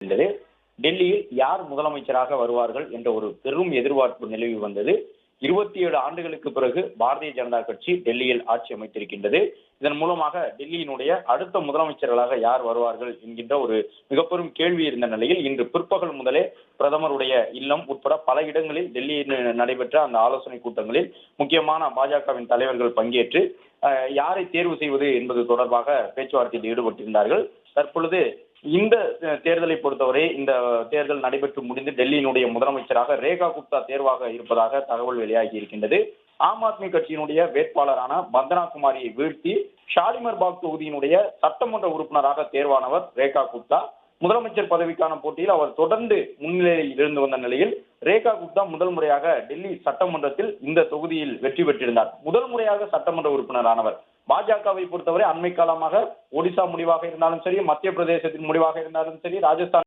இருந்தது. டெல்லியில் யார் முதலமைச்சராக வருவார்கள் என்ற ஒரு பெரும் எதிர்பார்ப்பு நிலவி வந்தது. இருபத்தி ஏழு ஆண்டுகளுக்கு பிறகு பாரதிய ஜனதா கட்சி டெல்லியில் ஆட்சி அமைத்திருக்கின்றது. இதன் மூலமாக டெல்லியினுடைய அடுத்த முதலமைச்சர்களாக யார் வருவார்கள் என்கின்ற ஒரு மிகப்பெரும் கேள்வி இருந்த நிலையில் இன்று பிற்பகல் முதலே பிரதமருடைய இல்லம் உட்பட பல இடங்களில் டெல்லியில் நடைபெற்ற அந்த ஆலோசனை கூட்டங்களில் முக்கியமான பாஜகவின் தலைவர்கள் பங்கேற்று யாரை தேர்வு செய்வது என்பது தொடர்பாக பேச்சுவார்த்தையில் ஈடுபட்டிருந்தார்கள். தற்பொழுது இந்த தேர்தலை பொறுத்தவரை இந்த தேர்தல் நடைபெற்று முடிந்து டெல்லியினுடைய முதலமைச்சராக ரேகா குப்தா தேர்வாக இருப்பதாக தகவல் வெளியாகி இருக்கின்றது. ஆம் ஆத்மி கட்சியினுடைய வேட்பாளரான பந்தனா குமாரியை வீழ்த்தி ஷாலிமர் பாக் தொகுதியினுடைய சட்டமன்ற உறுப்பினராக தேர்வானவர் ரேகா குப்தா. முதலமைச்சர் பதவிக்கான போட்டியில் அவர் தொடர்ந்து முன்னிலையில் இருந்து வந்த நிலையில் ரேகா குப்தா முதல் முறையாக டெல்லி சட்டமன்றத்தில் இந்த தொகுதியில் வெற்றி பெற்றிருந்தார். முதல் முறையாக சட்டமன்ற உறுப்பினரானவர். பாஜகவை பொறுத்தவரை அண்மை காலமாக ஒடிசா முடிவாக இருந்தாலும் சரி மத்திய பிரதேசத்தின் முடிவாக இருந்தாலும் சரி ராஜஸ்தான்